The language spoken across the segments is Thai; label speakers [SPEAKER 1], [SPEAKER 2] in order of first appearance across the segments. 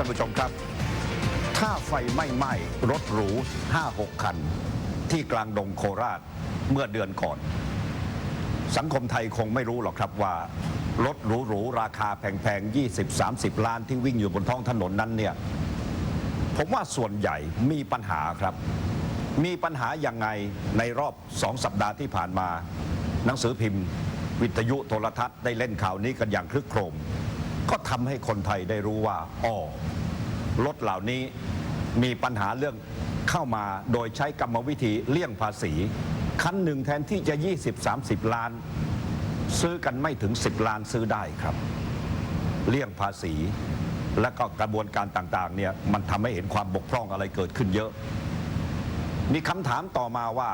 [SPEAKER 1] ท่านผู้ชมครับ ถ้าไฟไม่ไหม้รถหรู 5-6 คัน ที่กลางดงโคราชเมื่อเดือนก่อน สังคมไทยคงไม่รู้หรอกครับว่า รถหรูๆราคาแพงๆ 20-30 ล้านที่วิ่งอยู่บนท้องถนนนั้นเนี่ยผมว่าส่วนใหญ่มีปัญหาครับ มีปัญหายังไงในรอบสองสัปดาห์ที่ผ่านมา หนังสือพิมพ์ วิทยุโทรทัศน์ได้เล่นข่าวนี้กันอย่างคลึกโครม ก็ทำให้คนไทยได้รู้ว่าอ๋อรถเหล่านี้มีปัญหาเรื่องเข้ามาโดยใช้กรรมวิธีเลี่ยงภาษี คันหนึ่งแทนที่จะ 20-30 ล้าน ซื้อกันไม่ถึง 10 ล้านซื้อได้ครับ เลี่ยงภาษี และก็กระบวนการต่างๆเนี่ยมันทำให้เห็นความบกพร่องอะไรเกิดขึ้นเยอะ มีคำถามต่อมาว่า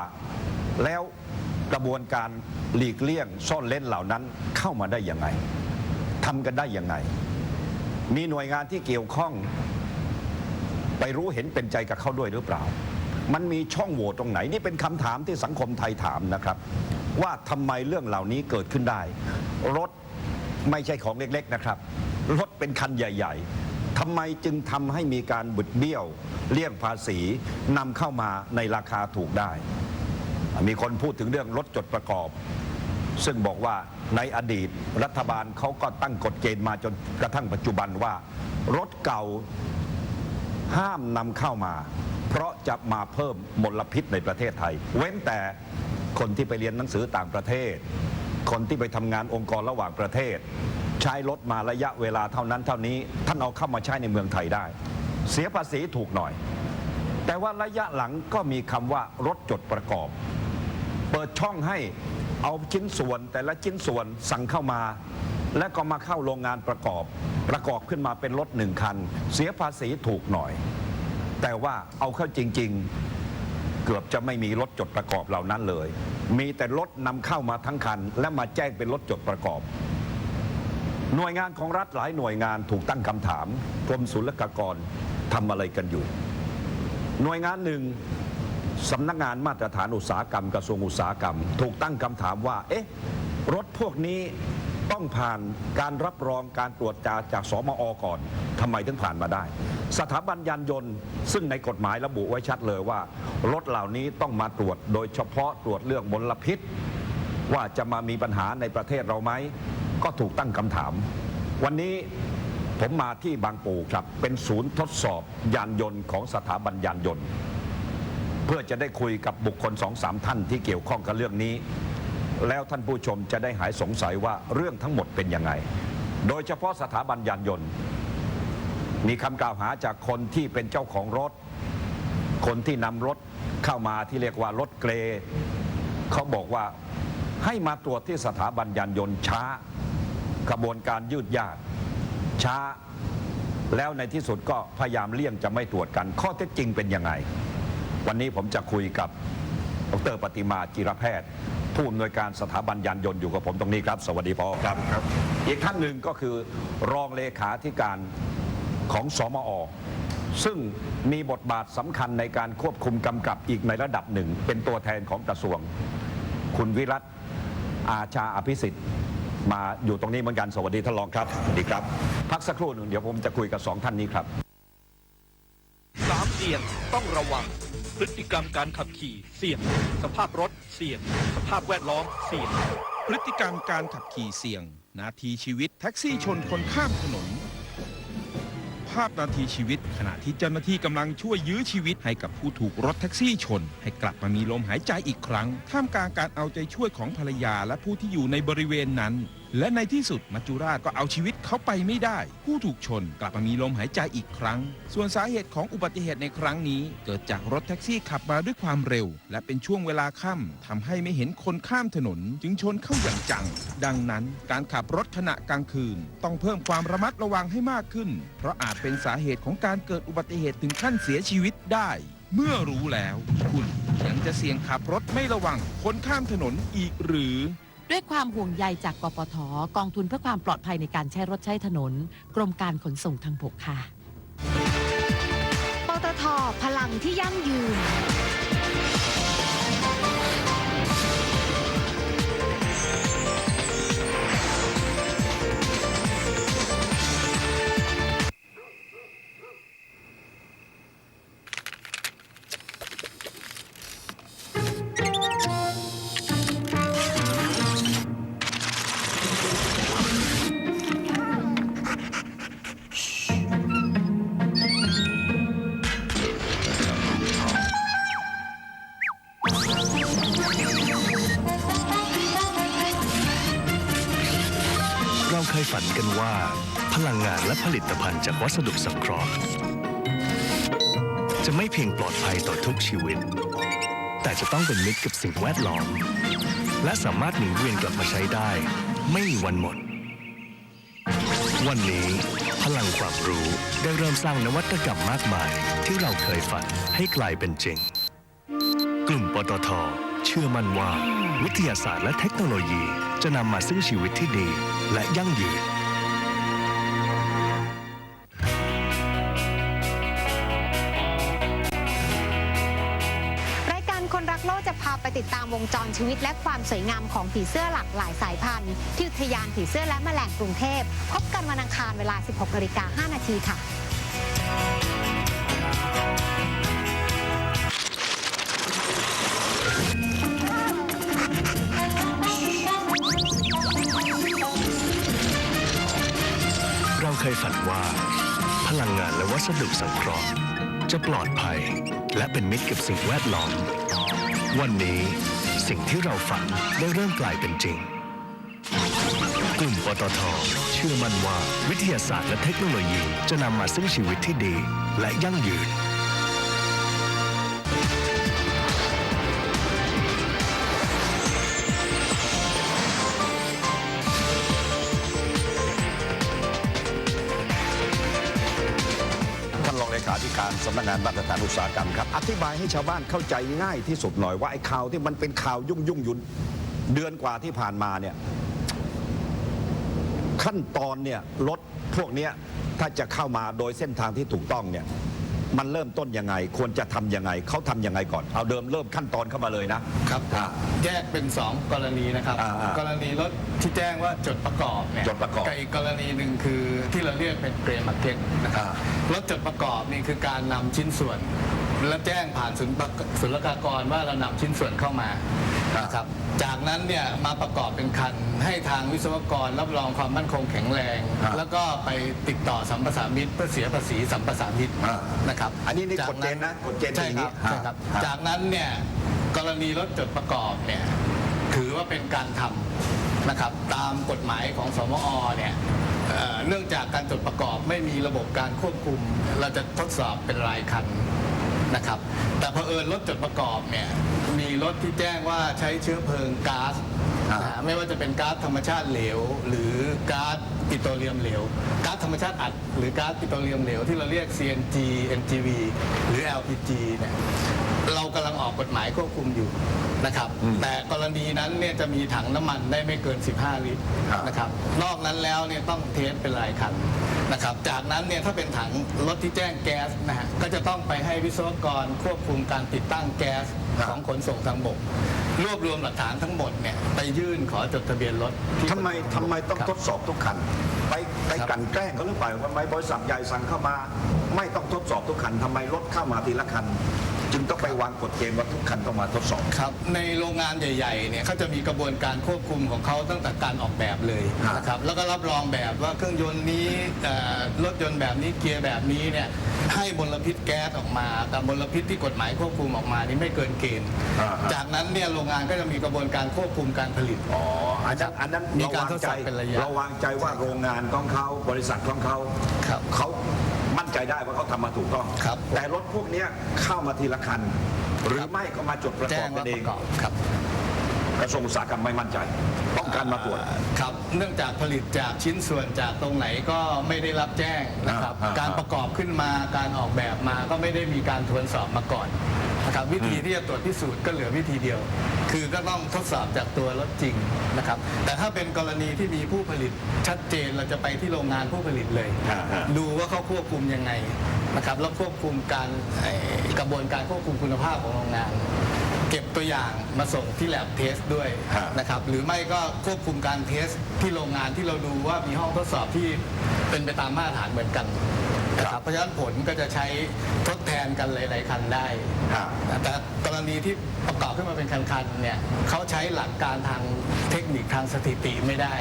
[SPEAKER 1] แล้วกระบวนการหลีกเลี่ยงซ่อนเล่นเหล่านั้นเข้ามาได้ยังไง ทำกันได้ยังไง มีหน่วยงานที่เกี่ยวข้อง ไปรู้เห็นเป็นใจกับเขาด้วยหรือเปล่า มันมีช่องโหว่ตรงไหน นี่เป็นคำถามที่สังคมไทยถามนะครับ ว่าทำไมเรื่องเหล่านี้เกิดขึ้นได้ รถไม่ใช่ของเล็กๆนะครับ รถเป็นคันใหญ่ ๆทำไมจึงทำให้มีการบุดเบี้ยว เลี่ยงภาษีนำเข้ามาในราคาถูกได้ มีคนพูดถึงเรื่องรถจดประกอบ ซึ่งบอกว่าในอดีตรัฐบาลเขาก็ตั้งกฎเกณฑ์มาจนกระทั่งปัจจุบันว่า รถเก่าห้ามนำเข้ามา เพราะจะมาเพิ่มมลพิษในประเทศไทย เว้นแต่คนที่ไปเรียนหนังสือต่างประเทศ คนที่ไปทำงานองค์กรระหว่างประเทศ ใช้รถมาระยะเวลาเท่านั้นเท่านี้ท่านเอาเข้ามาใช้ในเมืองไทยได้ เสียภาษีถูกหน่อย แต่ว่าระยะหลังก็มีคำว่ารถจดประกอบ เปิดช่องให้เอาชิ้นส่วนแต่ละชิ้นส่วนสั่งเข้ามา และก็มาเข้าโรงงานประกอบ ประกอบขึ้นมาเป็นรถหนึ่งคัน เสียภาษีถูกหน่อย แต่ว่าเอาเข้าจริง ๆ เกือบจะไม่มีรถจดประกอบเหล่านั้นเลย มีแต่รถนำเข้ามาทั้งคัน และมาแจ้งเป็นรถจดประกอบ หน่วยงานของรัฐหลายหน่วยงานถูกตั้งคำถามกรมศุลกากรทำอะไรกันอยู่ หน่วยงานหนึ่ง สำนักงานมาตรฐานอุตสาหกรรมกระทรวงอุตสาหกรรม ถูกตั้งคำถามว่า เอ๊ะ รถพวกนี้ต้องผ่านการรับรองการตรวจจาจากสมอก่อนทำไมถึงผ่านมาได้ สถาบันยานยนต์ ซึ่งในกฎหมายระบุไว้ชัดเลยว่า รถเหล่านี้ต้องมาตรวจโดยเฉพาะตรวจเรื่องมลพิษ ว่าจะมามีปัญหาในประเทศเราไหม ก็ถูกตั้งคำถาม วันนี้ผมมาที่บางปูครับ เป็นศูนย์ทดสอบยานยนต์ของสถาบันยานยนต์ เพื่อจะได้คุยกับบุคคลสองสามท่านที่เกี่ยวข้องกับเรื่องนี้ แล้วท่านผู้ชมจะได้หายสงสัยว่าเรื่องทั้งหมดเป็นยังไง โดยเฉพาะสถาบันยานยนต์ มีคำกล่าวหาจากคนที่เป็นเจ้าของรถ คนที่นำรถเข้ามาที่เรียกว่ารถเกรเขาบอกว่าให้มาตรวจที่สถาบันยานยนต์ช้ากระบวนการยืดยาดช้า แล้วในที่สุดก็พยายามเลี่ยงจะไม่ตรวจกัน ข้อเท็จจริงเป็นยังไง วันนี้ผมจะคุยกับดรปฏิมาจิรแพทย์ ผู้อำนวยการสถาบันยานยนต์อยู่กับผมตรงนี้ครับ สวัสดีพอครับครับ อีกท่านหนึ่งก็คือรองเลขาธิการของสมอ ซึ่งมีบทบาทสำคัญในการควบคุมกำกับอีกในระดับหนึ่ง เป็นตัวแทนของกระทรวง คุณวิรัตอาชาอภิสิทธิ์ มาอยู่ตรงนี้เหมือนกันสวัสดีท่านรองครับสวัสดีครับ พักสักครู่หนึ่งเดี๋ยวผมจะคุยกับสองท่านนี้ครับ
[SPEAKER 2] สามเสี่ยงต้องระวัง พฤติกรรมการขับขี่เสี่ยง สภาพรถเสี่ยง สภาพแวดล้อมเสี่ยง
[SPEAKER 3] พฤติกรรมการขับขี่เสี่ยง นาทีชีวิตแท็กซี่ชนคนข้ามถนน ภาพนาทีชีวิต ขณะที่เจ้าหน้าที่กำลังช่วยยื้อชีวิตให้กับผู้ถูกรถแท็กซี่ชน ให้กลับมามีลมหายใจอีกครั้ง ท่ามกลางการเอาใจช่วยของภรรยาและผู้ที่อยู่ในบริเวณนั้น และในที่สุดมัจจุราชก็เอาชีวิตเขาไปไม่ได้ ผู้ถูกชนกลับมามีลมหายใจอีกครั้ง ส่วนสาเหตุของอุบัติเหตุในครั้งนี้ เกิดจากรถแท็กซี่ขับมาด้วยความเร็ว และเป็นช่วงเวลาค่ำทำให้ไม่เห็นคนข้ามถนน จึงชนเข้าอย่างจัง ดังนั้นการขับรถขณะกลางคืน ต้องเพิ่มความระมัดระวังให้มากขึ้น เพราะอาจเป็นสาเหตุของการเกิดอุบัติเหตุถึงขั้นเสียชีวิตได้ เมื่อรู้แล้ว คุณยังจะเสี่ยงขับรถไม่ระวังคนข้ามถนนอีกหรือ
[SPEAKER 4] ด้วยความห่วงใยจากกปทกองทุนเพื่อความปลอดภัยในการใช้รถใช้ถนน กรมการขนส่งทางบกค่ะ
[SPEAKER 5] ปตทพลังที่ยั่งยืน
[SPEAKER 6] ฝัน ผลิตภัณฑ์จากวัสดุสังเคราะห์ จะไม่เพียงปลอดภัยต่อทุกชีวิต แต่จะต้องเป็นมิตรกับสิ่งแวดล้อม และสามารถหมุนเวียนกลับมาใช้ได้ ไม่มีวันหมด วันนี้พลังความรู้ได้เริ่มสร้างนวัตกรรมมากมาย ที่เราเคยฝันให้กลายเป็นจริง กลุ่มปตทเชื่อมั่นว่า วิทยาศาสตร์และเทคโนโลยีจะนำมาซึ่งชีวิตที่ดีและยั่งยืน
[SPEAKER 5] ติดตามวงจรชีวิตและความสวยงามของผีเสื้อหลากหลายสายพันธุ์ ที่อุทยานผีเสื้อและแมลงกรุงเทพ พบกันวันอังคารเวลา 16นาฬิกา5นาทีค่ะ
[SPEAKER 6] เราเคยฝันว่า พลังงานและวัสดุสังเคราะห์ จะปลอดภัย และเป็นมิตรกับสิ่งแวดล้อม วันนี้สิ่งที่เราฝันได้เริ่มกลายเป็นจริง กลุ่มปตท เชื่อมั่นว่าวิทยาศาสตร์และเทคโนโลยีจะนำมาซึ่งชีวิตที่ดีและยั่งยืน
[SPEAKER 1] สำนักงานมาตรฐานอุตสาหกรรมครับ อธิบายให้ชาวบ้านเข้าใจง่ายที่สุดหน่อยว่าไอ้ข่าวที่มันเป็นข่าวยุ่งยุ่งๆอยู่เดือนกว่าที่ผ่านมาเนี่ยขั้นตอนเนี่ยรถพวกนี้ถ้าจะเข้ามาโดยเส้นทางที่ถูกต้องเนี่ย มันเริ่มต้นยังไง ควรจะทำยังไงเขาทำยังไงก่อน เอาเดิมเริ่มขั้นตอนเข้ามาเลยนะ ครับอ่า
[SPEAKER 7] แยกเป็น 2 กรณีนะครับ
[SPEAKER 1] อ่าอ่าก
[SPEAKER 7] รณีรถที่แจ้งว่าจดประกอบเนี่ย
[SPEAKER 1] จดประกอบ
[SPEAKER 7] กับอีกกรณีหนึ่งคือที่เราเรียกเป็นเกรมาร์เก็ตนะครับ
[SPEAKER 1] อ่าร
[SPEAKER 7] ถจดประกอบนี่คือการนำชิ้นส่วน และแจ้งผ่านศูนย์ประกศุลกากรว่าเรานำชิ้นส่วนเข้ามานะครับจากนั้นเนี่ยมาประกอบเป็นคันให้ทางวิศวกรรับรองความมั่นคงแข็งแรง
[SPEAKER 1] อ่า
[SPEAKER 7] แล้วก็ไปติดต่อสัมปทานมิตรเพื่อเสียภาษีสัมปทานมิตร
[SPEAKER 1] อ่า
[SPEAKER 7] นะครับ
[SPEAKER 1] อันนี้นี่
[SPEAKER 7] จาก
[SPEAKER 1] กฎเกณฑ์นะกฎเกณฑ์เป็น
[SPEAKER 7] ใช่
[SPEAKER 1] อย่าง
[SPEAKER 7] ค
[SPEAKER 1] นี้
[SPEAKER 7] รับ
[SPEAKER 1] ฮะ
[SPEAKER 7] ใช่ครับ
[SPEAKER 1] ฮะ
[SPEAKER 7] จากนั้นเนี่ยกรณีรถจดประกอบเนี่ยถือว่าเป็นการทำนะครับตามกฎหมายของสมอเนี่ยเอ่อเนื่องจากการจดประกอบไม่มีระบบการควบคุม เราจะทดสอบเป็นรายคัน นะครับ แต่เผอิญรถจดประกอบเนี่ยมีรถที่แจ้งว่าใช้เชื้อเพลิงก๊าซ
[SPEAKER 1] อ่า
[SPEAKER 7] นะฮะไม่ว่าจะเป็นก๊าซธรรมชาติเหลว หรือก๊าซปิโตรเลียมเหลวก๊าซธรรมชาติอัด หรือก๊าซปิโตรเลียมเหลวที่เราเรียก CNG NGV หรือ LPG เนี่ยเรากำลังออกกฎหมายควบคุมอยู่นะครับ แต่กรณีนั้นเนี่ยจะมีถังน้ำมันได้ไม่เกิน 15 ลิตร
[SPEAKER 1] ครับ
[SPEAKER 7] นะครับ นอกนั้นแล้วเนี่ยต้องเทสเป็นรายคัน นะครับ จากนั้นเนี่ยถ้าเป็นถังรถที่แจ้งแก๊สนะฮะก็จะต้องไปให้วิศวกรควบคุมการติดตั้งแก๊ส
[SPEAKER 1] ครับ
[SPEAKER 7] ของขนส่งทางบก รวบรวมหลักฐานทั้งหมดเนี่ยไปยื่นขอจดทะเบียนรถที่
[SPEAKER 1] ทำไมทำไมต้อง
[SPEAKER 7] ครับ
[SPEAKER 1] ทดสอบทุกคัน ไปไป
[SPEAKER 7] ครับ
[SPEAKER 1] กลั่นแกล้งเขาหรือเปล่าทำไมบริษัทใหญ่สั่งเข้ามา ไม่ต้องทดสอบทุกคันทำไมรถเข้ามาทีละคัน จึงต้องไปวางกฎเกณฑ์ว่าทุกคันต้องมาทดสอบ
[SPEAKER 7] ครับในโรงงานใหญ่ๆเนี่ยเขาจะมีกระบวนการควบคุมของเขาตั้งแต่การออกแบบเลย
[SPEAKER 1] ฮะ
[SPEAKER 7] นะครับแล้วก็รับรองแบบว่าเครื่องยนต์นี้เอ่อรถยนต์แบบนี้เกียร์แบบนี้เนี่ยให้มลพิษแก๊สออกมาแต่มลพิษที่กฎหมายควบคุมออกมานี่ไม่เกินเกณฑ์
[SPEAKER 1] อ่าฮะ
[SPEAKER 7] จากนั้นเนี่ยโรงงานก็จะมีกระบวนการควบคุมการผลิต
[SPEAKER 1] อ๋ออันนั้นอันนั้น
[SPEAKER 7] มี
[SPEAKER 1] เรา
[SPEAKER 7] การ
[SPEAKER 1] วาง
[SPEAKER 7] ทด
[SPEAKER 1] ใจ
[SPEAKER 7] สอบเป็นระยะ
[SPEAKER 1] เราวางใจว่าโรงงานของเขาบริษัทของเขา
[SPEAKER 7] ครับ
[SPEAKER 1] เขา มั่นใจได้ว่าเขาทำมาถูกต้อง
[SPEAKER 7] ครับ
[SPEAKER 1] แต่รถพวกเนี้ยเข้ามาทีละคัน หรือไม่ก็มาจดประก
[SPEAKER 7] แจ้
[SPEAKER 1] อบ
[SPEAKER 7] ง
[SPEAKER 1] กั
[SPEAKER 7] ว่าน
[SPEAKER 1] เอ
[SPEAKER 7] ป
[SPEAKER 1] ง
[SPEAKER 7] ระกอบครับ
[SPEAKER 1] กระทรวงอุตสาหกรรมไม่มั่นใจ ต้องการมาตรวจ
[SPEAKER 7] ครับเนื่องจากผลิตจากชิ้นส่วนจากตรงไหนก็ไม่ได้รับแจ้งนะครับ
[SPEAKER 1] อ่าอ่า
[SPEAKER 7] การประกอบขึ้นมาการออกแบบมาก็ไม่ได้มีการทวนสอบมาก่อนนะครับวิธีที่จะตรวจพิสูจน์ก็เหลือวิธีเดียว คือก็ต้องทดสอบจากตัวรถจริงนะครับแต่ถ้าเป็นกรณีที่มีผู้ผลิตชัดเจนเราจะไปที่โรงงานผู้ผลิตเลย
[SPEAKER 1] อ่าอ่า
[SPEAKER 7] ดูว่าเขาควบคุมยังไงนะครับแล้วควบคุมการเอ่อกระบวนการควบคุมคุณภาพของโรงงาน เก็บตัวอย่างมาส่งที่แลบเทสด้วย
[SPEAKER 1] ฮะ
[SPEAKER 7] นะครับหรือไม่ก็ควบคุมการเทสที่โรงงานที่เราดูว่ามีห้องทดสอบที่เป็นไปตามมาตรฐานเหมือนกันนะครับเพราะฉะนั้นผลก็จะใช้ทดแทนกันหลาย ๆ คันได้
[SPEAKER 1] ครับ
[SPEAKER 7] แต่กรณีที่ประกอบขึ้นมาเป็นคันๆเนี่ยเขาใช้หลักการทางเทคนิคทางสถิติไม่ได้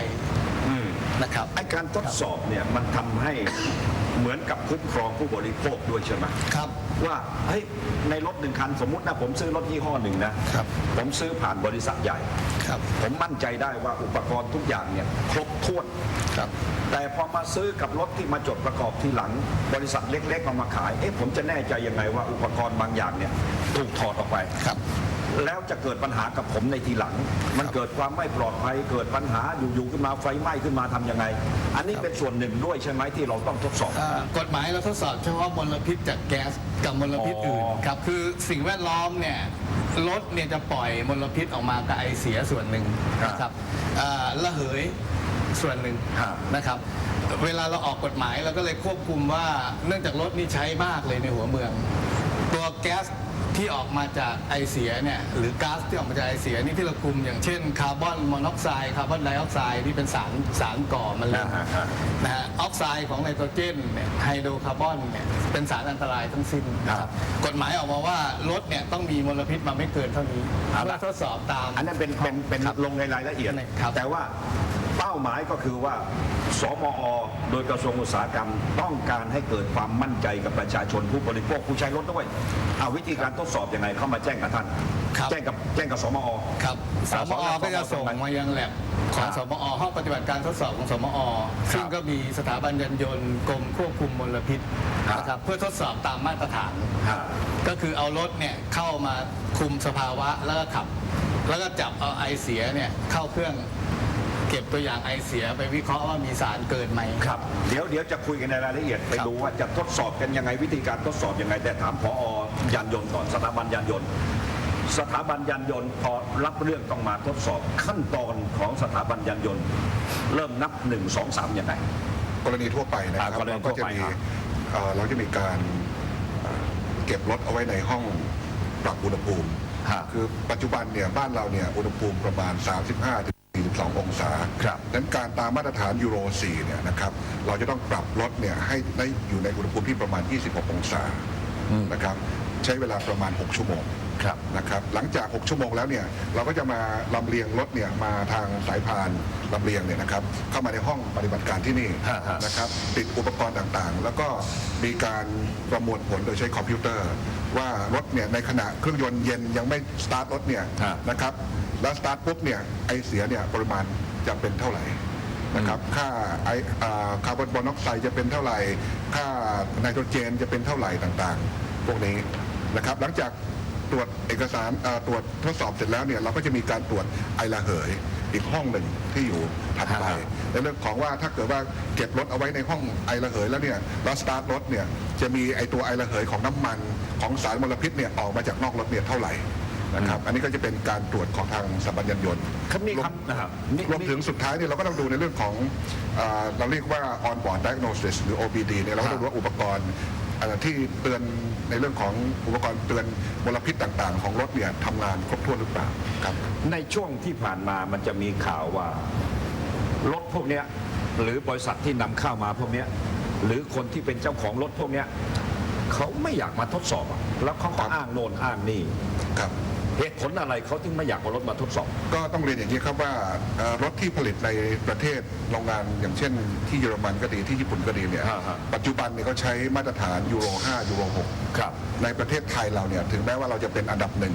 [SPEAKER 7] นะครับ
[SPEAKER 1] ไอการทดสอบเนี่ยมันทำให้ เหมือนกับคุ้มครองผู้บริโภคด้วยใช่ไหม
[SPEAKER 7] ครับ
[SPEAKER 1] ว่าเฮ้ยในรถหนึ่งคันสมมุตินะผมซื้อรถยี่ห้อหนึ่งนะครับ ผมซื้อผ่านบริษัทใหญ่
[SPEAKER 7] ครับ
[SPEAKER 1] ผมมั่นใจได้ว่าอุปกรณ์ทุกอย่างเนี่ยครบถ้วน
[SPEAKER 7] ครับ
[SPEAKER 1] แต่พอมาซื้อกับรถที่มาจดประกอบทีหลัง บริษัทเล็กๆเอามาขาย เอ๊ะผมจะแน่ใจยังไงว่าอุปกรณ์บางอย่างเนี่ยถูกถอดออกไป
[SPEAKER 7] ครับ
[SPEAKER 1] แล้วจะเกิดปัญหากับผมในทีหลัง มันเกิดความไม่ปลอดภัย เกิดปัญหาอยู่ๆขึ้นมาไฟไหม้ขึ้นมาทำยังไง อันนี้เป็นส่วนหนึ่งด้วยใช่ไหมที่เราต้องทดสอบ
[SPEAKER 7] อ่ากฎหมายเราทดสอบเฉพาะมลพิษจากแก๊สกับมลพิษ
[SPEAKER 1] อ๋ออื่
[SPEAKER 7] อื่นครับคือสิ่งแวดล้อมเนี่ยรถเนี่ยจะปล่อยมลพิษออกมากับไอเสียส่วนหนึ่งนะครับอ่าระเหยส่วนหนึ่ง
[SPEAKER 1] ครับ
[SPEAKER 7] นะครับเวลาเราออกกฎหมายเราก็เลยควบคุมว่าเนื่องจากรถนี่ใช้มากเลยในหัวเมือง ตัวแก๊ส ที่ออกมาจากไอเสียเนี่ยหรือก๊าซที่ออกมาจากไอเสียนี่ที่เราคุมอย่างเช่นคาร์บอนมอนอกไซด์คาร์บอนไดออกไซด์ที่เป็นสารสารก่อมะเร็ง
[SPEAKER 1] อ่าฮะ
[SPEAKER 7] นะฮะออกไซด์ของไนโตรเจนเนี่ยไฮโดรคาร์บอนเนี่ยเป็นสารอันตรายทั้งสิ้นนะครับกฎหมายออกมาว่ารถเนี่ยต้องมีมลพิษมาไม่เกินเท่านี้
[SPEAKER 1] เอา
[SPEAKER 7] เพื่
[SPEAKER 1] ละ
[SPEAKER 7] อทดสอบตาม
[SPEAKER 1] อันนั้นเป็นเป็นเป็น
[SPEAKER 7] ครับ
[SPEAKER 1] ลงในรายละเอียด
[SPEAKER 7] ครับ
[SPEAKER 1] แต่ว่า เป้าหมายก็คือว่า สมอ โดยกระทรวงอุตสาหกรรม ต้องการให้เกิดความมั่นใจกับประชาชนผู้บริโภคผู้ใช้รถด้วยเอาวิธีการทดสอบยังไงเข้ามาแจ้งกับท่าน
[SPEAKER 7] ครับ
[SPEAKER 1] แจ้งกับแจ้งกับสมอ
[SPEAKER 7] ครับส
[SPEAKER 1] อ่าม
[SPEAKER 7] อก็จะ
[SPEAKER 1] ส
[SPEAKER 7] ส่ง
[SPEAKER 1] มอ
[SPEAKER 7] มายังแลบของ
[SPEAKER 1] ครับ
[SPEAKER 7] สมอห้องปฏิบัติการทดสอบของสมอซึ่งก็มีสถาบันยันยนต์กรมควบคุมมลพิษ
[SPEAKER 1] ครับ
[SPEAKER 7] นะครับเพื่อทดสอบตามมาตรฐาน
[SPEAKER 1] ฮะ
[SPEAKER 7] ก็คือเอารถเนี่ยเข้ามาคุมสภาวะแล้วก็ขับ แล้วก็จับเอาไอเสียเนี่ยเข้าเครื่อง เก็บตัวอย่างไอเสียไปวิเคราะห์ว่ามีสารเกินไหม
[SPEAKER 1] ครับเดี๋ยวเดี๋ยวจะคุยกันในรายละเอียด ไป
[SPEAKER 7] ครับ
[SPEAKER 1] ดูว่าจะทดสอบกันยังไงวิธีการทดสอบยังไง แต่ถามพอยานยนต์ก่อนสถาบันยานยนต์ สถาบันยานยนต์พอรับเรื่องต้องมาทดสอบขั้นตอนของสถาบันยานยนต์ เริ่มนับหนึ่งสองสามยังไง
[SPEAKER 8] กรณีทั่วไปนะครับ
[SPEAKER 1] อ่ากรณี
[SPEAKER 8] เราก็จะ
[SPEAKER 1] ทั่วไป
[SPEAKER 8] มี
[SPEAKER 1] ครับ
[SPEAKER 8] เอ่อเราจะมีการเอ่อเก็บรถเอาไว้ในห้องปรับอุณหภูมิ
[SPEAKER 1] ฮะ
[SPEAKER 8] คือปัจจุบันเนี่ยบ้านเราเนี่ยอุณหภูมิประมาณ 35ถึง 42องศา
[SPEAKER 1] ครับ
[SPEAKER 8] ดังนั้นการตามมาตรฐานยูโร 4 เนี่ยนะครับ เราจะต้องปรับรถเนี่ยให้ได้อยู่ในอุณหภูมิที่ประมาณ 26 องศานะครับ ใช้เวลาประมาณ 6 ชั่วโมง
[SPEAKER 1] ครับ
[SPEAKER 8] นะครับหลังจาก 6 ชั่วโมงแล้วเนี่ยเราก็จะมาลำเลียงรถเนี่ยมาทางสายพานลำเลียงเนี่ยนะครับเข้ามาในห้องปฏิบัติการที่นี่
[SPEAKER 1] ฮะฮะ
[SPEAKER 8] นะครับติดอุปกรณ์ต่างๆ แล้วก็มีการประมวลผลโดยใช้คอมพิวเตอร์ ว่ารถเนี่ยในขณะเครื่องยนต์เย็นยังไม่สตาร์ทรถเนี่ย
[SPEAKER 1] ฮะ
[SPEAKER 8] นะครับ แล้วสตาร์ทปุ๊บเนี่ยไอเสียเนี่ยปริมาณจะเป็นเท่าไหร่นะครับค่าไออ่าคาร์บอนมอนอกไซด์จะเป็นเท่าไหร่ ค่าไนโตรเจนจะเป็นเท่าไหร่ต่างๆ พวกนี้นะครับหลังจากตรวจเอกสารเอ่อตรวจทดสอบเสร็จแล้วเนี่ยเราก็จะมีการตรวจไอระเหยอีกห้องหนึ่งที่อยู่ถัดไป
[SPEAKER 1] ฮะ
[SPEAKER 8] ในเรื่องของว่าถ้าเกิดว่าเก็บรถเอาไว้ในห้องไอระเหยแล้วเนี่ยแล้วสตาร์ทรถเนี่ยจะมีไอตัวไอระเหยของน้ำมันของสารมลพิษเนี่ยออกมาจากนอกรถเนี่ยเท่าไหร่ นะครับอันนี้ก็จะเป็นการตรวจของทางสถาบันยานยนต์
[SPEAKER 1] ครับมี
[SPEAKER 8] รวม
[SPEAKER 1] คำนะครับมี
[SPEAKER 8] รวมถึงสุดท้ายเนี่ยเราก็ต้องดูในเรื่องของเอ่อเราเรียกว่า on board diagnosis หรือ OBD เนี่ยเราก็ต้องดูว่าอุปกรณ์เอ่อที่เตือนในเรื่องของอุปกรณ์เตือนมลพิษต่างๆ ของรถเนี่ยทำงานครบถ้วนหรือเปล่าครับ
[SPEAKER 1] ในช่วงที่ผ่านมามันจะมีข่าวว่ารถพวกเนี้ยหรือบริษัทที่นำเข้ามาพวกเนี้ยหรือคนที่เป็นเจ้าของรถพวกเนี้ยเขาไม่อยากมาทดสอบอะแล้วเขาก็
[SPEAKER 8] ครับ
[SPEAKER 1] อ้างโน่นอ้างนี่
[SPEAKER 8] ครับ
[SPEAKER 1] เหตุผลอะไรเขาถึงไม่อยากเอารถมาทดสอบ
[SPEAKER 8] ก็ต้องเรียนอย่างนี้ครับว่าเอ่อรถที่ผลิตในประเทศโรงงานอย่างเช่น ที่เยอรมันก็ดีที่ญี่ปุ่นก็ดีเนี่ย
[SPEAKER 1] ฮะฮะ
[SPEAKER 8] ปัจจุบันเนี่ยเขาใช้มาตรฐานยูโร 5 ยูโร 6
[SPEAKER 1] ครับ
[SPEAKER 8] ในประเทศไทยเราเนี่ยถึงแม้ว่าเราจะเป็นอันดับหนึ่ง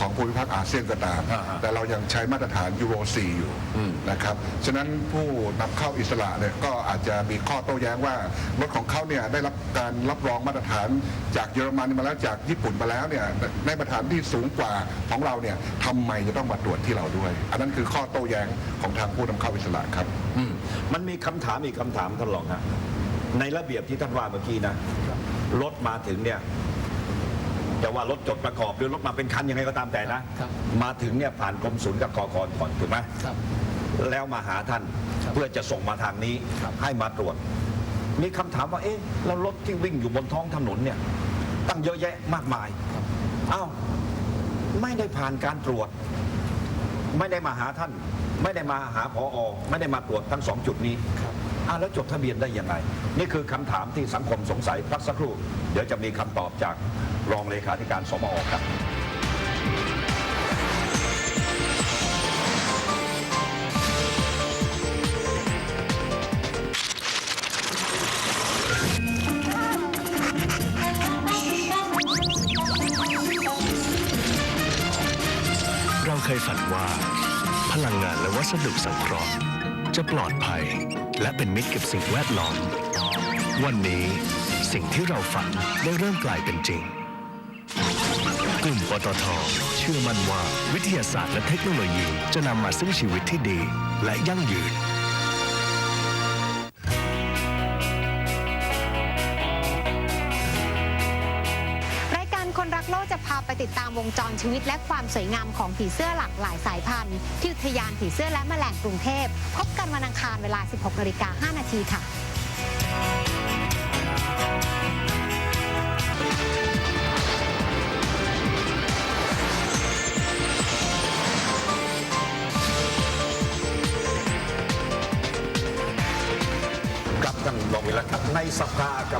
[SPEAKER 8] ของภูมิภาคอาเซียนก็ตาม
[SPEAKER 1] ฮะฮะ
[SPEAKER 8] แต่เรายังใช้มาตรฐานยูโร4อยู่
[SPEAKER 1] อืม
[SPEAKER 8] นะครับ ฉะนั้นผู้นำเข้าอิสระเนี่ยก็อาจจะมีข้อโต้แย้งว่ารถของเขาเนี่ยได้รับการรับรองมาตรฐานจากเยอรมันมาแล้วจากญี่ปุ่นมาแล้วเนี่ยในมาตรฐานที่สูงกว่าของเราเนี่ยทำไมจะต้องมาตรวจที่เราด้วย อันนั้นคือข้อโต้แย้งของทางผู้นำเข้าอิสระครับ
[SPEAKER 1] อืมมันมีคำถามอีกคำถามท่านรองฮะในระเบียบที่ท่านว่าเมื่อกี้นะรถมาถึงเนี่ย จะว่ารถจดประกอบหรือรถมาเป็นคันยังไงก็ตามแต่นะ
[SPEAKER 7] ครับ
[SPEAKER 1] มาถึงเนี่ยผ่านกรมศูนย์กับกกรก่อนถูกไหม
[SPEAKER 7] ครับ
[SPEAKER 1] แล้วมาหาท่าน
[SPEAKER 7] ครับ
[SPEAKER 1] เพื่อจะส่งมาทางนี้
[SPEAKER 7] ครับ
[SPEAKER 1] ให้มาตรวจ มีคำถามว่าเอ๊ะแล้วรถที่วิ่งอยู่บนท้องถนนเนี่ย ตั้งเยอะแยะมากมาย อ้าวไม่ได้ผ่านการตรวจ ไม่ได้มาหาท่าน ไม่ได้มาหาพออไม่ได้มาตรวจทั้งสองจุดนี้
[SPEAKER 7] ครับ
[SPEAKER 1] อ้าวแล้วจดทะเบียนได้ยังไง นี่คือคำถามที่สังคมสงสัยพักสักครู่ เดี๋ยวจะมีคำตอบจาก รองเลขาธิการสมอครับเราเค
[SPEAKER 6] ยฝันว่า พลังงานและวัสดุสังเคราะห์ จะปลอดภัยและเป็นมิตรกับสิ่งแวดล้อม วันนี้สิ่งที่เราฝันได้เริ่มกลายเป็นจริง ลุ่มปตทเชื่อมั่นว่าวิทยาศาสตร์และเทคโนโลยี จะนำมาซึ่งชีวิตที่ดี และยั่งยืน
[SPEAKER 5] รายการคนรักโลกจะพาไปติดตามวงจรชีวิตและความสวยงามของผีเสื้อหลากหลายสายพันธุ์ ที่อุทยานผีเสื้อและแมลงกรุงเทพพบกันวันอังคารเวลา 16นาฬิกา5นาทีค่ะ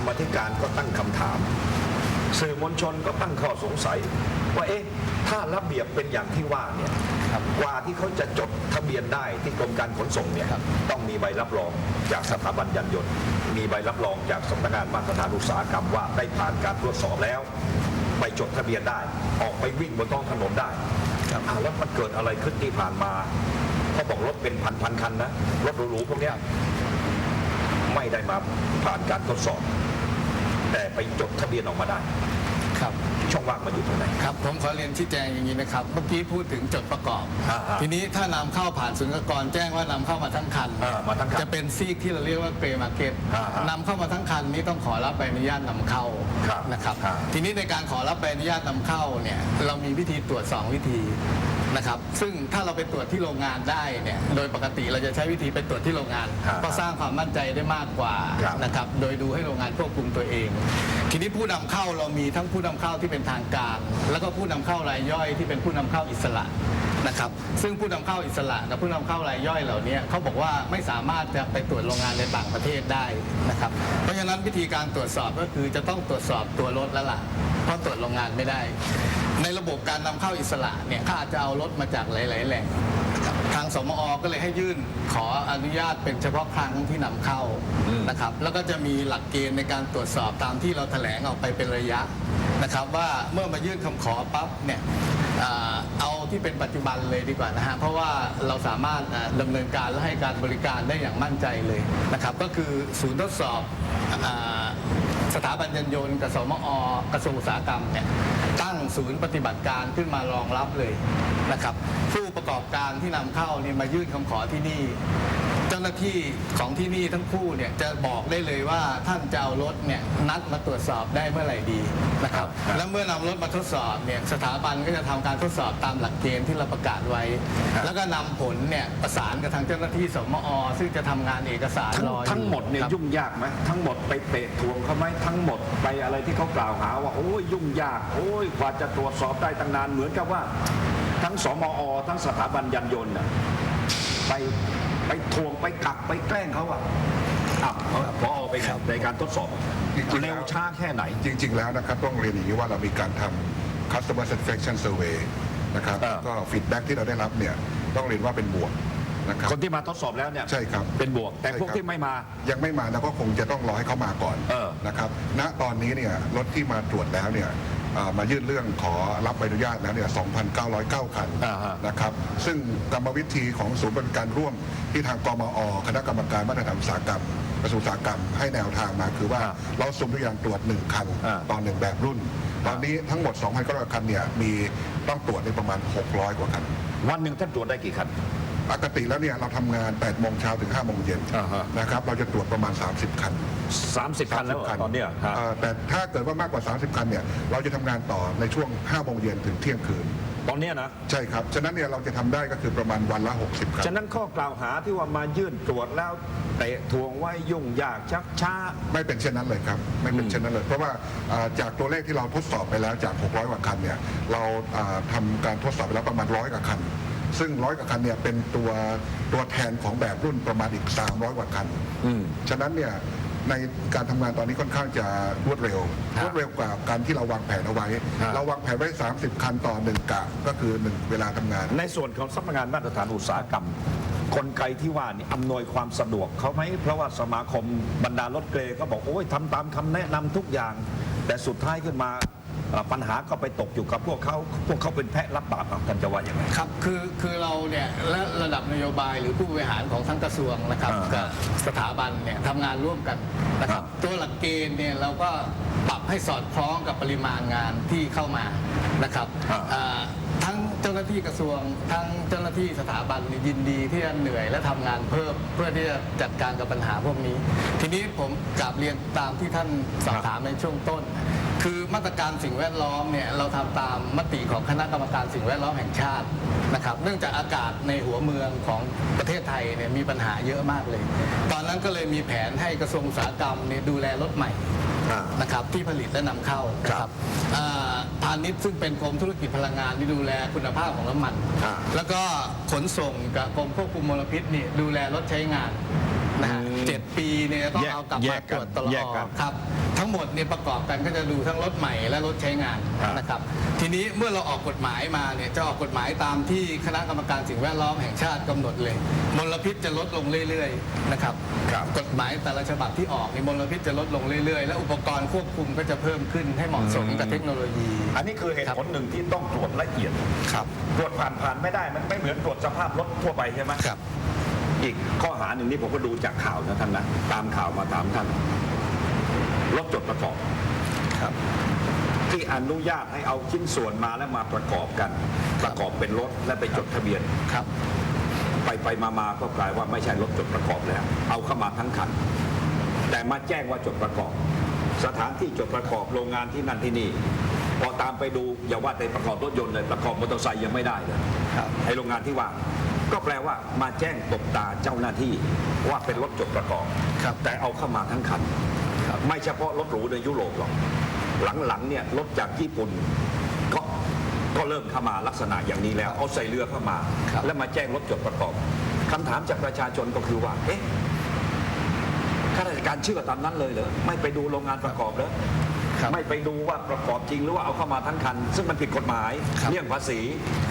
[SPEAKER 1] รรมาธิการก็ตั้งคำถาม สื่อมวลชนก็ตั้งข้อสงสัย ว่าเอ๊ะถ้าระเบียบเป็นอย่างที่ว่าเนี่ยกว่าที่เขาจะจดทะเบียนได้ที่กรมการขนส่งเนี่ยต้องมีใบรับรองจากสถาบันยันยนต์มีใบรับรองจากสำนักงานมาตรฐานอุตสาหกรรมว่าได้ผ่านการตรวจสอบแล้ว ไปจดทะเบียนได้ ออกไปวิ่งบนท้องถนนได้อ้าวแล้วมันเกิดอะไรขึ้นที่ผ่านมาเขาบอกรถเป็นพันพันๆคันนะรถหรูๆพวกเนี้ยไม่ได้มาผ่านการทดสอบ แต่ไปจดทะเบียนออกมาได้
[SPEAKER 7] ครับ
[SPEAKER 1] ช่องว่างมันอยู่ตรงไหน
[SPEAKER 7] ครับ ผมขอเรียนชี้แจงอย่างนี้นะครับ เมื่อกี้พูดถึงจดประกอบ
[SPEAKER 1] อ่าฮะ
[SPEAKER 7] ทีนี้ถ้านำเข้าผ่านศุลกากรแจ้งว่านำเข้ามาทั้งคัน
[SPEAKER 1] อ่ามาทั้งคัน
[SPEAKER 7] จะเป็นซีกที่เราเรียกว่าเกรมาร์เก็ต
[SPEAKER 1] อ่าฮะ
[SPEAKER 7] นำเข้ามาทั้งคันนี้ต้องขอรับใบอนุญาตนำเข้า
[SPEAKER 1] ครับ
[SPEAKER 7] นะครับ
[SPEAKER 1] ครับ
[SPEAKER 7] ทีนี้ในการขอรับใบอนุญาตนำเข้าเนี่ยเรามีวิธีตรวจสองวิธี นะครับ ซึ่งถ้าเราไปตรวจที่โรงงานได้เนี่ยโดยปกติเราจะใช้วิธีไปตรวจที่โรงงาน
[SPEAKER 1] ครับ
[SPEAKER 7] ก็สร้างความมั่นใจได้มากกว่า
[SPEAKER 1] ครับ
[SPEAKER 7] นะครับโดยดูให้โรงงานควบคุมตัวเอง ทีนี้ผู้นำเข้าเรามีทั้งผู้นำเข้าที่เป็นทางการ แล้วก็ผู้นำเข้ารายย่อยที่เป็นผู้นำเข้าอิสระนะครับซึ่งผู้นำเข้าอิสระกับผู้นำเข้ารายย่อยเหล่านี้เขาบอกว่าไม่สามารถจะไปตรวจโรงงานในต่างประเทศได้นะครับเพราะฉะนั้นวิธีการตรวจสอบก็คือจะต้องตรวจสอบตัวรถแล้วล่ะเพราะตรวจโรงงานไม่ได้ ในระบบการนำเข้าอิสระเนี่ยเขาอาจจะเอารถมาจากหลาย ๆ แหล่งนะครับทางสมอก็เลยให้ยื่นขออนุญาตเป็นเฉพาะครั้งที่นำเข้านะครับแล้วก็จะมีหลักเกณฑ์ในการตรวจสอบตามที่เราแถลงออกไปเป็นระยะนะครับ ว่าเมื่อมายื่นคำขอปั๊บเนี่ยอ่าเอาที่เป็นปัจจุบันเลยดีกว่านะฮะเพราะว่าเราสามารถอ่าดำเนินการและให้การบริการได้อย่างมั่นใจเลยนะครับ ก็คือศูนย์ทดสอบอ่าสถาบันยันยนต์กับสมอกระทรวงอุตสาหกรรมเนี่ย ตั้งศูนย์ปฏิบัติการขึ้นมารองรับเลยนะครับ ผู้ประกอบการที่นำเข้าเนี่ยมายื่นคำขอที่นี่ เจ้าหน้าที่ของที่นี่ทั้งคู่เนี่ยจะบอกได้เลยว่าท่านจะเอารถเนี่ยนัดมาตรวจสอบได้เมื่อไหร่ดีนะครับ
[SPEAKER 1] ครับ
[SPEAKER 7] แล้วเมื่อนำรถมาทดสอบเนี่ยสถาบันก็จะทำการทดสอบตามหลักเกณฑ์ที่เราประกาศไว้ แล้วก็นำผลเนี่ยประสานกับทางเจ้าหน้าที่สมอ ซึ่งจะทำงานเอกสาร
[SPEAKER 1] ทั้ง
[SPEAKER 7] รออยู่
[SPEAKER 1] ทั้งหมดเนี่ย
[SPEAKER 7] ครับ
[SPEAKER 1] ยุ่งยากไหมทั้งหมดไปเตะทวงเขาไหมทั้งหมดไปอะไรที่เขากล่าวหาว่าโอ้ยยุ่งยากโอ้ยกว่าจะตรวจสอบได้ตั้งนานเหมือนกับว่า ทั้งสมอ ทั้งสถาบันยันยนต์น่ะไป ไปทวงไปกักไปแกล้งเขาอะอ้าวพอไปไงในการทดสอบ
[SPEAKER 8] จริงๆแล้ว
[SPEAKER 1] เร็วช้าแค่ไหน
[SPEAKER 8] จริง ๆ แล้วนะครับต้องเรียนอย่างนี้ว่าเรามีการทำ customer satisfaction survey นะครับ
[SPEAKER 1] อ่า
[SPEAKER 8] ก็ feedback ที่เราได้รับเนี่ยต้องเรียนว่าเป็นบวกนะครับ
[SPEAKER 1] คนที่มาทดสอบแล้วเนี่ย
[SPEAKER 8] ใช่ครับ
[SPEAKER 1] เป็นบวก แต่
[SPEAKER 8] ใช่
[SPEAKER 1] พวก
[SPEAKER 8] ครับ
[SPEAKER 1] ที่ไม่มา
[SPEAKER 8] ยังไม่มาเราก็คงจะต้องรอให้เขามาก่อน
[SPEAKER 1] เออ
[SPEAKER 8] นะครับ ณ ตอนนี้เนี่ยรถที่มาตรวจแล้วเนี่ย อ่ามายื่นเรื่องขอรับใบอนุญาตแล้วเนี่ย 2,909 คัน
[SPEAKER 1] อ่าฮะ
[SPEAKER 8] นะครับ ซึ่งกรรมวิธีของศูนย์บริการร่วมที่ทางกมอ คณะกรรมการมาตรฐานอุตสาหกรรมกระทรวงอุตสาหกรรมให้แนวทางมาคือว่า
[SPEAKER 1] อ่า
[SPEAKER 8] เราสุ่มตัวอย่างตรวจ 1 คัน
[SPEAKER 1] อ่า
[SPEAKER 8] ต่อหนึ่งแบบรุ่น ตอนนี้ทั้งหมด 2,900 คันเนี่ยมีต้องตรวจในประมาณ 600 กว่าคัน
[SPEAKER 1] วันหนึ่งท่านตรวจได้กี่คัน
[SPEAKER 8] ปกติแล้วเนี่ยเราทำงาน8โมงเช้าถึง5โมงเย็น
[SPEAKER 1] อ่าฮะ
[SPEAKER 8] นะครับเราจะตรวจประมาณ 30 คัน
[SPEAKER 1] 30 คันแล้วเหรอ
[SPEAKER 8] 30
[SPEAKER 1] ตอนเนี้ยฮะ
[SPEAKER 8] เอ่อแต่ถ้าเกิดว่ามากกว่า 30 คันเนี่ยเราจะทำงานต่อในช่วง5โมงเย็นถึงเที่ยงคืน
[SPEAKER 1] ตอนเนี้ยนะ
[SPEAKER 8] ใช่ครับ ฉะนั้นเนี่ยเราจะทำได้ก็คือประมาณวันละ 60 คัน
[SPEAKER 1] ฉะนั้นข้อกล่าวหาที่ว่ามายื่นตรวจแล้วเตะทวงไว้ยุ่งยากชักช้า
[SPEAKER 8] ไม่เป็นเช่นนั้นเลยครับ ไม่เป็น
[SPEAKER 1] อืม
[SPEAKER 8] เช่นนั้นเลย เพราะว่าอ่าจากตัวเลขที่เราทดสอบไปแล้วจาก 600กว่าคันเนี่ยเราอ่าทำการทดสอบไปแล้วประมาณร้อยกว่าคัน ซึ่งร้อยกว่าคันเนี่ยเป็นตัวตัวแทนของแบบรุ่นประมาณอีก 300กว่าคัน
[SPEAKER 1] อืม
[SPEAKER 8] ฉะนั้นเนี่ยในการทำงานตอนนี้ค่อนข้างจะรวดเร็ว
[SPEAKER 1] ครับ
[SPEAKER 8] รวดเร็วกว่าการที่เราวางแผนเอาไว้
[SPEAKER 1] ครับ
[SPEAKER 8] เราวางแผนไว้ 30 คันต่อหนึ่งกะก็คือหนึ่งเวลาทำงาน
[SPEAKER 1] ในส่วนของสำนักงานมาตรฐานอุตสาหกรรม กลไกที่ว่านี่อำนวยความสะดวกเขาไหมเพราะว่าสมาคมบรรดารถเกรก็บอกโอ้ยทำตามคำแนะนำทุกอย่าง แต่สุดท้ายขึ้นมาเอ่อ ปัญหาก็ไปตกอยู่กับพวกเขาพวกเขาเป็นแพะรับบาปเอาท่านจะว่าอย่างไร
[SPEAKER 7] ครับคือคือเราเนี่ยและระดับนโยบายหรือผู้บริหารของทั้งกระทรวงนะครับ
[SPEAKER 1] อ่า
[SPEAKER 7] กับสถาบันเนี่ยทำงานร่วมกันนะครับ
[SPEAKER 1] อ่า
[SPEAKER 7] ตัวหลักเกณฑ์เนี่ยเราก็ปรับให้สอดคล้องกับปริมาณงานที่เข้ามานะครับ
[SPEAKER 1] อ่า
[SPEAKER 7] อ่า ทั้งเจ้าหน้าที่กระทรวง ทั้งเจ้าหน้าที่สถาบันยินดีที่จะเหนื่อยและทำงานเพิ่มเพื่อที่จะจัดการกับปัญหาพวกนี้ ทีนี้ผมกราบเรียนตามที่ท่านสอบถามในช่วงต้น คือมาตรการสิ่งแวดล้อมเนี่ยเราทำตามมติของคณะกรรมการสิ่งแวดล้อมแห่งชาตินะครับ เนื่องจากอากาศในหัวเมืองของประเทศไทยเนี่ยมีปัญหาเยอะมากเลย ตอนนั้นก็เลยมีแผนให้กระทรวงอุตสาหกรรมเนี่ยดูแลรถใหม่
[SPEAKER 1] อ่า
[SPEAKER 7] นะครับที่ผลิตและนำเข้านะครับอ่า พาณิชย์ซึ่งเป็นกรมธุรกิจพลังงานที่ดูแลคุณภาพของน้ำมัน
[SPEAKER 1] อ่า
[SPEAKER 7] แล้วก็ขนส่งกับกรมควบคุมมลพิษนี่ดูแลรถใช้งาน นะฮะ
[SPEAKER 1] อืม
[SPEAKER 7] เจ็ดปีเนี่ยต้อง
[SPEAKER 1] แยก
[SPEAKER 7] เอากลับ
[SPEAKER 1] แย
[SPEAKER 7] มากต
[SPEAKER 1] กัน
[SPEAKER 7] รวจตลอ
[SPEAKER 1] แย
[SPEAKER 7] ด
[SPEAKER 1] กกัน
[SPEAKER 7] ครับ ทั้งหมดเนี่ยประกอบกันก็จะดูทั้งรถใหม่และรถใช้งาน
[SPEAKER 1] อ่าน
[SPEAKER 7] นะครับ ทีนี้เมื่อเราออกกฎหมายมาเนี่ยจะออกกฎหมายตามที่คณะกรรมการสิ่งแวดล้อมแห่งชาติกำหนดเลยมลพิษจะลดลงเรื่อยๆนะครับ
[SPEAKER 1] ครับ
[SPEAKER 7] กฎหมายแต่ละฉบับที่ออกนี่มลพิษจะลดลงเรื่อยๆ และอุปกรณ์ควบคุมก็จะเพิ่มขึ้นให้เหมาะสมกับเทคโนโลยี
[SPEAKER 1] อันนี้คือเหตุผลหนึ่งที่ต้องตรวจละเอียด
[SPEAKER 7] ครับ
[SPEAKER 1] ตรวจผ่านผ่านไม่ได้ มันไม่เหมือนตรวจสภาพรถทั่วไปใช่ไหม
[SPEAKER 7] ครับ
[SPEAKER 1] อีกข้อหาหนึ่งนี่ผมก็ดูจากข่าวนะท่านนะตามข่าวมาถามท่านรถจดประกอบ
[SPEAKER 7] ครับ
[SPEAKER 1] ที่อนุญาตให้เอาชิ้นส่วนมาแล้วมาประกอบกัน ประกอบเป็นรถและไปจดทะเบียน
[SPEAKER 7] ครับ
[SPEAKER 1] ไปไปมามาก็กลายว่าไม่ใช่รถจดประกอบแล้ว เอาเข้ามาทั้งคัน แต่มาแจ้งว่าจดประกอบ สถานที่จดประกอบโรงงานที่นั่นที่นี่พอตามไปดูอย่าว่าแต่ประกอบรถยนต์เลยประกอบมอเตอร์ไซค์ยังไม่ได้เลย
[SPEAKER 7] ครับ
[SPEAKER 1] ไอโรงงานที่ว่า ก็แปลว่ามาแจ้งตบตาเจ้าหน้าที่ว่าเป็นรถจดประกอบ
[SPEAKER 7] ครับ
[SPEAKER 1] แต่เอาเข้ามาทั้งคัน
[SPEAKER 7] ครับ
[SPEAKER 1] ไม่เฉพาะรถหรูในยุโรปหรอก หลังๆเนี่ยรถจากญี่ปุ่นก็ก็เริ่มเข้ามาลักษณะอย่างนี้แล้ว เอาใส่เรือเข้ามา
[SPEAKER 7] ครับ
[SPEAKER 1] แล้วมาแจ้งรถจดประกอบคำถามจากประชาชนก็คือว่าเอ๊ะข้าราชการเชื่อตามนั้นเลยเหรอไม่ไปดูโรงงานประกอบเหรอ
[SPEAKER 7] ครับ
[SPEAKER 1] ไม่ไปดูว่าประกอบจริงหรือว่าเอาเข้ามาทั้งคัน ซึ่งมันผิดกฎหมาย
[SPEAKER 7] ครับ
[SPEAKER 1] เลี่ยงภาษี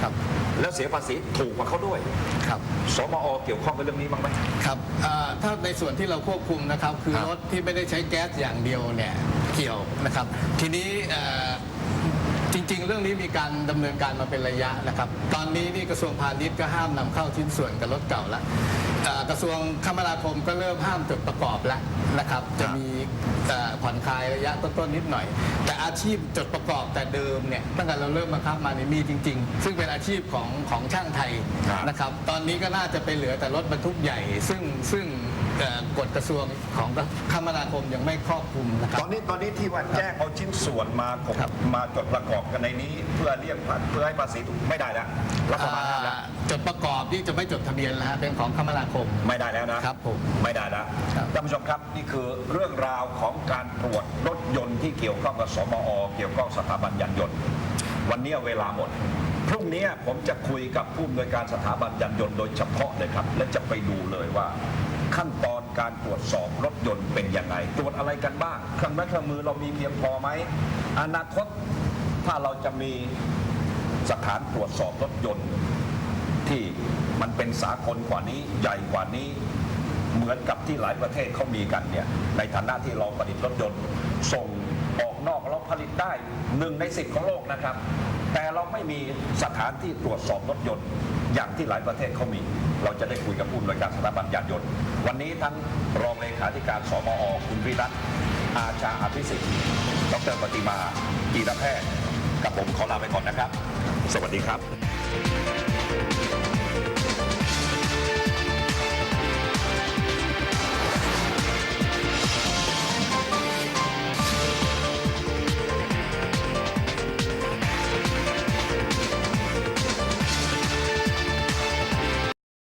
[SPEAKER 7] ครับ
[SPEAKER 1] แล้วเสียภาษีถูกกว่าเขาด้วย
[SPEAKER 7] ครับ
[SPEAKER 1] สมอเกี่ยวข้องกับเรื่องนี้บ้างไหม
[SPEAKER 7] ครับอ่าถ้าในส่วนที่เราควบคุมนะครับ คือ
[SPEAKER 1] ครับ
[SPEAKER 7] รถที่ไม่ได้ใช้แก๊สอย่างเดียวเนี่ยเกี่ยวนะครับ ทีนี้เอ่อ จริง ๆ เรื่องนี้มีการดำเนินการมาเป็นระยะนะครับ ตอนนี้นี่กระทรวงพาณิชย์ก็ห้ามนำเข้าชิ้นส่วนกับรถเก่าแล้วอ่ากระทรวงคมนาคมก็เริ่มห้ามจดประกอบแล้วนะครับ จะมีเอ่อผ่อนคลายระยะต้นๆนิดหน่อย แต่อาชีพจดประกอบแต่เดิมเนี่ยตั้งแต่เราเริ่มบังคับมาเนี่ยมีจริง ๆ ซึ่งเป็นอาชีพของของช่างไทย
[SPEAKER 1] ครับ
[SPEAKER 7] นะครับ ตอนนี้ก็น่าจะไปเหลือแต่รถบรรทุกใหญ่ ซึ่งซึ่ง เอ่อกฎกระทรวงของคมนาคมยังไม่ครอบคลุมนะครั
[SPEAKER 1] ต
[SPEAKER 7] บ
[SPEAKER 1] อนนี้ตอนนี้ที่ว่าแจ้งเอาชิ้นส่วนมาผม
[SPEAKER 7] ครับ
[SPEAKER 1] มาจดประกอบกันในนี้ เพื่อเลี่ยงภาเพื่อให้ภาษีถูกไม่ได้แล้วรัฐบาลห้ามแล้ว
[SPEAKER 7] อ่าจดประกอบที่จะไม่จดทะเบียนแล้วฮะเป็นของคมนาคม
[SPEAKER 1] ไม่ได้แล้วนะครับ
[SPEAKER 7] ผม
[SPEAKER 1] ไม่ได้แล้ว
[SPEAKER 7] ครับ
[SPEAKER 1] ท่านผู้ชมครับนี่คือเรื่องราวของการตรวจรถยนต์ที่เกี่ยวข้องกับสมอ เกี่ยวข้องสถาบันยานยนต์ วันนี้เวลาหมด พรุ่งนี้ผมจะคุยกับผู้อำนวยการสถาบันยานยนต์โดยเฉพาะเลยครับ และจะไปดูเลยว่า ขั้นตอนการตรวจสอบรถยนต์เป็นยังไง ตรวจอะไรกันบ้าง เครื่องไม้เครื่องมือเรามีเพียงพอไหม อนาคตถ้าเราจะมีสถานตรวจสอบรถยนต์ ที่มันเป็นสากลกว่านี้ใหญ่กว่านี้เหมือนกับที่หลายประเทศเขามีกันเนี่ยในฐานะที่เราผลิตรถยนต์ส่ง ออกนอกเราผลิตได้หนึ่งในสิบของโลกนะครับ แต่เราไม่มีสถานที่ตรวจสอบรถยนต์ อย่างที่หลายประเทศเขามี เราจะได้คุยกับผู้อำนวยการสถาบันยานยนต์ วันนี้ทั้งรองเลขาธิการสมอคุณวิรัตอาชาอภิสิทธิ์ดรปฏิมาจีรแพทย์กับผมขอลาไปก่อนนะครับ สวัสดีครับ